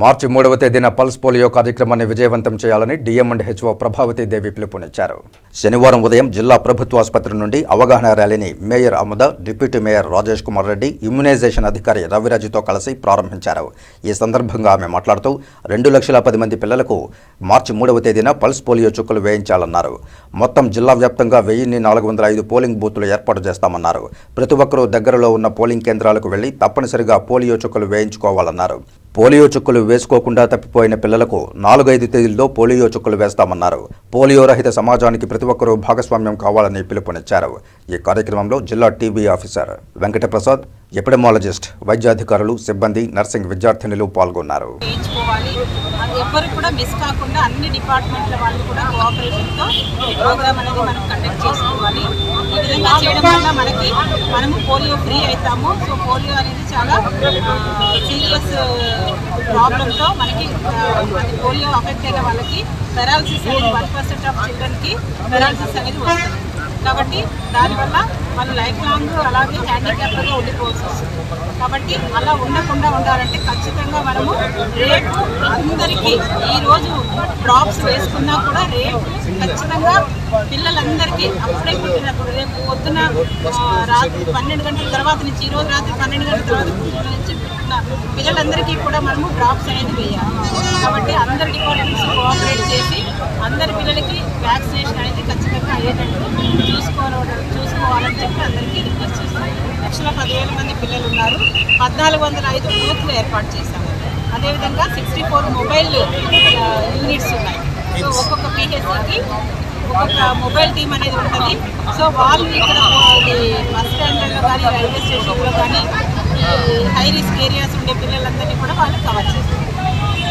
మార్చి మూడవ తేదీన pulse polio కార్యక్రమాన్ని విజయవంతం చేయాలని DM and HO Prabhavati Devi పిలుపునిచ్చారు. శనివారం ఉదయం జిల్లా ప్రభుత్వ ఆసుపత్రి నుండి అవగాహన ర్యాలీని mayor Amuda deputy mayor Rajesh Kumar Reddy immunisation అధికారి రవిరాజుతో కలిసి ప్రారంభించారు. ఈ సందర్భంగా ఆమె మాట్లాడుతూ రెండు లక్షల పది మంది పిల్లలకు మార్చి మూడవ తేదీన పల్స్ పోలియో చుక్కలు వేయించాలన్నారు. మొత్తం జిల్లా వ్యాప్తంగా వెయ్యిన్ని నాలుగు వందల ఐదు పోలింగ్ బూత్లు ఏర్పాటు చేస్తామన్నారు. ప్రతి ఒక్కరూ దగ్గరలో ఉన్న పోలింగ్ కేంద్రాలకు వెళ్ళి తప్పనిసరిగా పోలియో చుక్కలు వేయించుకోవాలన్నారు. పోలియో చుక్కలు వేసుకోకుండా తప్పిపోయిన పిల్లలకు నాలుగైదు తేదీల్లో పోలియో చుక్కలు వేస్తామన్నారు. పోలియో రహిత సమాజానికి ప్రతి ఒక్కరూ భాగస్వామ్యం కావాలని పిలుపునిచ్చారు. ఈ కార్యక్రమంలో జిల్లా టీబీ ఆఫీసర్ వెంకటప్రసాద్ ఎపిడమాలజిస్ట్ వైద్యాధికారులు సిబ్బంది నర్సింగ్ విద్యార్థినులు పాల్గొన్నారు. ఎవ్వరు కూడా మిస్ కాకుండా అన్ని డిపార్ట్మెంట్ల వాళ్ళు కూడా కోఆపరేషన్తో ఈ ప్రోగ్రామ్ అనేది మనం కండక్ట్ చేసుకోవాలి. ఈ విధంగా చేయడం వల్ల మనకి మనము పోలియో ఫ్రీ అవుతాము. సో పోలియో అనేది చాలా సీరియస్ ప్రాబ్లంతో మనకి అది పోలియో అఫెక్ట్ అయిన వాళ్ళకి పెరాలసిస్ అనేది వన్ పర్సెంట్ ఆఫ్ చిల్డ్రన్కి పెరాలసిస్ అనేది వస్తుంది. కాబట్టి దానివల్ల వాళ్ళు లైఫ్ లాంగ్ అలాగే హ్యాండిక్యాప్గా ఉండిపోవాల్సి వస్తుంది కాబట్టి అలా ఉండకుండా ఉండాలంటే ఖచ్చితంగా మనము రేపు అందరికీ ఈరోజు డ్రాప్స్ వేసుకున్నా కూడా రేపు ఖచ్చితంగా పిల్లలందరికీ అప్పుడే పుట్టినప్పుడు రేపు పొద్దున రాత్రి పన్నెండు గంటల తర్వాత నుంచి ఈరోజు రాత్రి పన్నెండు గంటల తర్వాత నుంచి పిల్లలందరికీ కూడా మనము డ్రాప్స్ అనేది వేయాలి. కాబట్టి అందరి డిపార్ట్మెంట్స్ కోఆపరేట్ చేసి అందరి పిల్లలకి వ్యాక్సినేషన్ అనేది ఖచ్చితంగా అయ్యేటట్టు చూసుకోవడం చూసుకోవాలని చెప్పి అందరికీ రిక్వెస్ట్ చేస్తాను లక్షల పదివేల మంది పిల్లలు ఉన్నారు. పద్నాలుగు వందల ఐదు బూత్లు ఏర్పాటు చేశాము. అదేవిధంగా సిక్స్టీ ఫోర్ మొబైల్ యూనిట్స్ ఉన్నాయి. సో ఒక్కొక్క పిహెచ్సికి ఒక్కొక్క మొబైల్ టీం అనేది ఉంటుంది. సో వాళ్ళు ఇక్కడ బస్ స్టాండ్లలో కానీ రైల్వే స్టేషన్లో కానీ హై రిస్క్ ఏరియాస్ ఉండే పిల్లలందరినీ కూడా వాళ్ళు కవర్ చేస్తారు.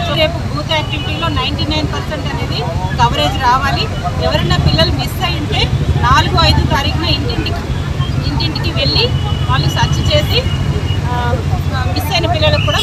సో రేపు బూత్ యాక్టివిటీలో నైంటీ నైన్ పర్సెంట్ అనేది కవరేజ్ రావాలి. ఎవరైనా పిల్లలు మిస్ అయి ఉంటే నాలుగు ఐదు తారీఖున ఇంటింటికి ఇంటింటికి వెళ్ళి వాళ్ళు సెర్చ్ చేసి మిస్ అయిన పిల్లలకు కూడా